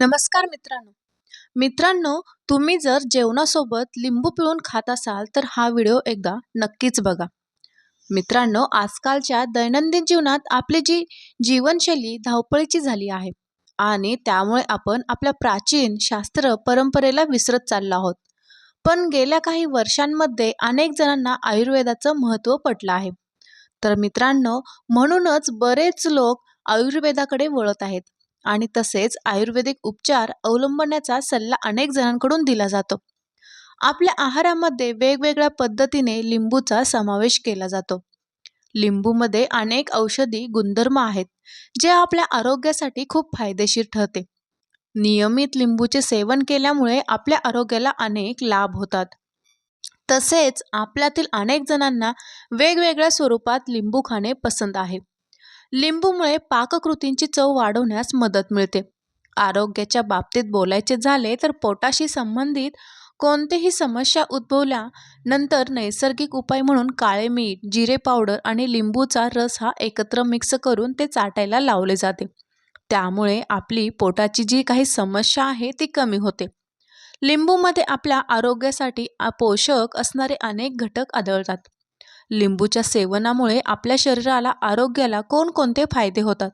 नमस्कार मित्रांनो. मित्रांनो तुम्ही जर जेवणासोबत लिंबू पिळून खात असाल तर हा व्हिडिओ एकदा नक्कीच बघा. मित्रांनो आजकालच्या दैनंदिन जीवनात आपली जी जीवनशैली धावपळीची झाली आहे आणि त्यामुळे आपण आपल्या प्राचीन शास्त्र परंपरेला विसरत चाललो आहोत. पण गेल्या काही वर्षांमध्ये अनेक जणांना आयुर्वेदाचं महत्त्व पटलं आहे. तर मित्रांनो म्हणूनच बरेच लोक आयुर्वेदाकडे वळत आहेत. आणि तसेच आयुर्वेदिक उपचार अवलंबण्याचा सल्ला अनेक जणांकडून दिला जातो. आपल्या आहारामध्ये वेगवेगळ्या पद्धतीने लिंबूचा समावेश केला जातो. लिंबूमध्ये अनेक औषधी गुणधर्म आहेत जे आपल्या आरोग्यासाठी खूप फायदेशीर ठरते. नियमित लिंबूचे सेवन केल्यामुळे आपल्या आरोग्याला अनेक लाभ होतात. तसेच आपल्यातील अनेक जणांना वेगवेगळ्या स्वरूपात लिंबू खाणे पसंत आहे. लिंबूमुळे पाककृतींची चव वाढवण्यास मदत मिळते. आरोग्याच्या बाबतीत बोलायचे झाले तर पोटाशी संबंधित कोणतेही समस्या उद्भवल्यानंतर नैसर्गिक उपाय म्हणून काळे मीठ जिरे पावडर आणि लिंबूचा रस हा एकत्र मिक्स करून ते चाटायला लावले जाते. त्यामुळे आपली पोटाची जी काही समस्या आहे ती कमी होते. लिंबूमध्ये आपल्या आरोग्यासाठी पोषक असणारे अनेक घटक आढळतात. लिंबूच्या सेवनामुळे आपल्या शरीराला आरोग्याला कोणकोणते फायदे होतात?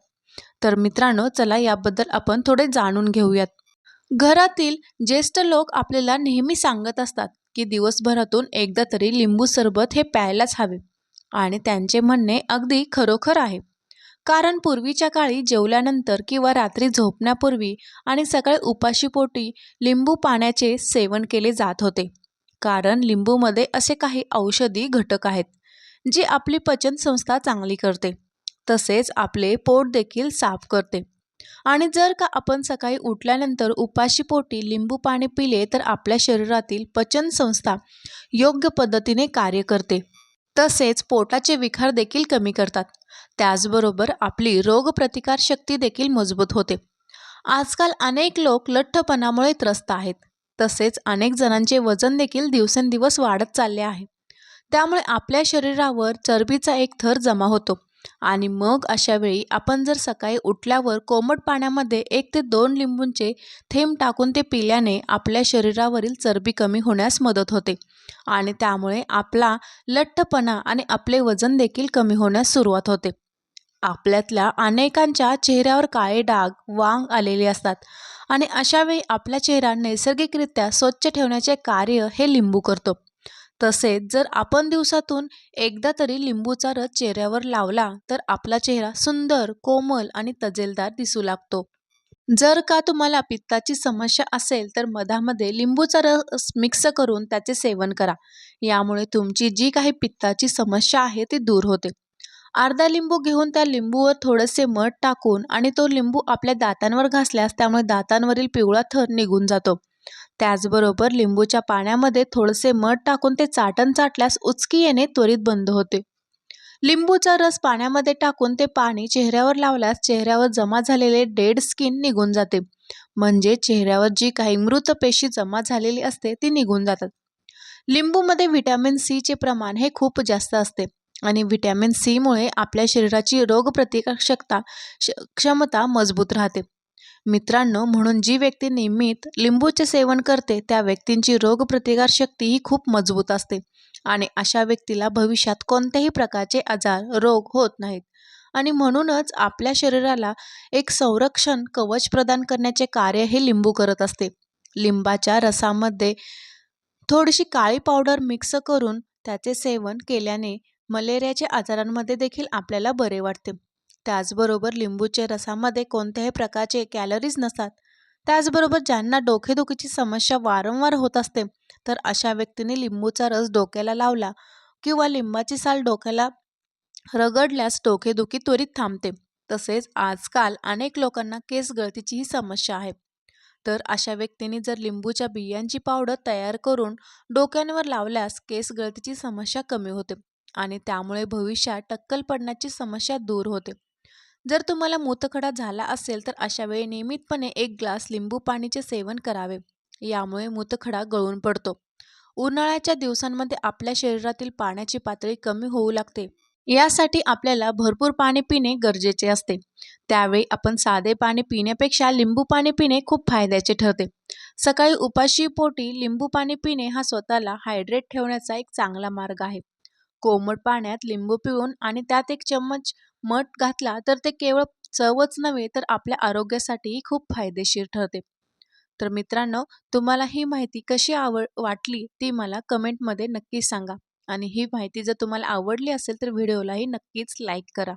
तर मित्रांनो चला याबद्दल आपण थोडे जाणून घेऊयात. घरातील ज्येष्ठ लोक आपल्याला नेहमी सांगत असतात की दिवसभरातून एकदा तरी लिंबू सरबत हे प्यायलाच हवे आणि त्यांचे म्हणणे अगदी खरोखर आहे. कारण पूर्वीच्या काळी जेवल्यानंतर किंवा रात्री झोपण्यापूर्वी आणि सकाळी उपाशीपोटी लिंबू पाण्याचे सेवन केले जात होते. कारण लिंबूमध्ये असे काही औषधी घटक आहेत जी आपली पचनसंस्था चांगली करते तसेच आपले पोट देखील साफ करते. आणि जर का आपण सकाळी उठल्यानंतर उपाशी पोटी लिंबू पाणी पिले तर आपल्या शरीरातील पचनसंस्था योग्य पद्धतीने कार्य करते. तसेच पोटाचे विखार देखील कमी करतात. त्याचबरोबर आपली रोगप्रतिकारशक्ती देखील मजबूत होते. आजकाल अनेक लोक लठ्ठपणामुळे त्रस्त आहेत. तसेच अनेक जणांचे वजन देखील दिवसेंदिवस वाढत चालले आहे. त्यामुळे आपल्या शरीरावर चरबीचा एक थर जमा होतो. आणि मग अशा वेळी आपण जर सकाळी उठल्यावर कोमट पाण्यामध्ये एक ते दोन लिंबूंचे थेंब टाकून ते पिल्याने आपल्या शरीरावरील चरबी कमी होण्यास मदत होते. आणि त्यामुळे आपला लठ्ठपणा आणि आपले वजन देखील कमी होण्यास सुरुवात होते. आपल्यातल्या अनेकांच्या चेहऱ्यावर काळे डाग वांग आलेले असतात. आणि अशावेळी आपला चेहरा नैसर्गिकरित्या स्वच्छ ठेवण्याचे कार्य हे लिंबू करतो. तसेच जर आपण दिवसातून एकदा तरी लिंबूचा रस चेहऱ्यावर लावला तर आपला चेहरा सुंदर कोमल आणि तजेलदार दिसू लागतो. जर का तुम्हाला पित्ताची समस्या असेल तर मधामध्ये लिंबूचा रस मिक्स करून त्याचे सेवन करा. यामुळे तुमची जी काही पित्ताची समस्या आहे ती दूर होते. अर्धा लिंबू घेऊन त्या लिंबूवर थोडेसे मध टाकून आणि तो लिंबू आपल्या दातांवर घासल्यास त्यामुळे दातांवरील पिवळा थर निघून जातो. त्याचबरोबर लिंबूच्या पाण्यामध्ये थोडेसे मध टाकून ते चाटण चाटल्यास उचकी येणे त्वरित बंद होते. लिंबूचा रस पाण्यामध्ये टाकून ते पाणी चेहऱ्यावर लावल्यास चेहऱ्यावर जमा झालेले डेड स्किन निघून जाते. म्हणजे चेहऱ्यावर जी काही मृत पेशी जमा झालेली असते ती निघून जातात. लिंबूमध्ये व्हिटॅमिन सीचे प्रमाण हे खूप जास्त असते आणि व्हिटॅमिन सीमुळे आपल्या शरीराची रोगप्रतिकारक्षमता क्षमता मजबूत राहते. मित्रांनो म्हणून जी व्यक्ती नियमित लिंबूचे सेवन करते त्या व्यक्तींची रोगप्रतिकारशक्ती ही खूप मजबूत असते. आणि अशा व्यक्तीला भविष्यात कोणत्याही प्रकारचे आजार रोग होत नाहीत. आणि म्हणूनच आपल्या शरीराला एक संरक्षण कवच प्रदान करण्याचे कार्य हे लिंबू करत असते. लिंबाच्या रसामध्ये थोडीशी काळी पावडर मिक्स करून त्याचे सेवन केल्याने मलेरियाच्या आजारांमध्ये देखील आपल्याला बरे वाटते. त्याचबरोबर लिंबूच्या रसामध्ये कोणत्याही प्रकारचे कॅलरीज नसतात. त्याचबरोबर ज्यांना डोकेदुखीची समस्या वारंवार होत असते तर अशा व्यक्तीने लिंबूचा रस डोक्याला लावला किंवा लिंबाची साल डोक्याला रगडल्यास डोकेदुखी त्वरित थांबते. तसेच आजकाल अनेक लोकांना केस गळतीचीही समस्या आहे. तर अशा व्यक्तींनी जर लिंबूच्या बियांची पावडर तयार करून डोक्यांवर लावल्यास केस गळतीची समस्या कमी होते आणि त्यामुळे भविष्यात टक्कल पडण्याची समस्या दूर होते. जर तुम्हाला मूतखडा झाला असेल तर अशा वेळी नियमितपणे एक ग्लास लिंबू पाणीचे सेवन करावे. यामुळे मूतखडा गळून पडतो. उन्हाळ्याच्या दिवसांमध्ये आपल्या शरीरातील पाण्याची पातळी कमी होऊ लागते. यासाठी आपल्याला भरपूर पाणी पिणे गरजेचे असते. त्यावेळी आपण साधे पाणी पिण्यापेक्षा लिंबू पाणी पिणे खूप फायद्याचे ठरते. सकाळी उपाशी पोटी लिंबू पाणी पिणे हा स्वतःला हायड्रेट ठेवण्याचा एक चांगला मार्ग आहे. कोमट पाण्यात लिंबू पिळून आणि त्यात एक चम्मच मध घातला तर ते केवळ चवच नव्हे तर आपल्या आरोग्यासाठीही खूप फायदेशीर ठरते. तर मित्रांनो तुम्हाला ही माहिती कशी आवड वाटली ती मला कमेंटमध्ये नक्की सांगा. आणि ही माहिती जर तुम्हाला आवडली असेल तर व्हिडिओलाही नक्कीच लाईक करा.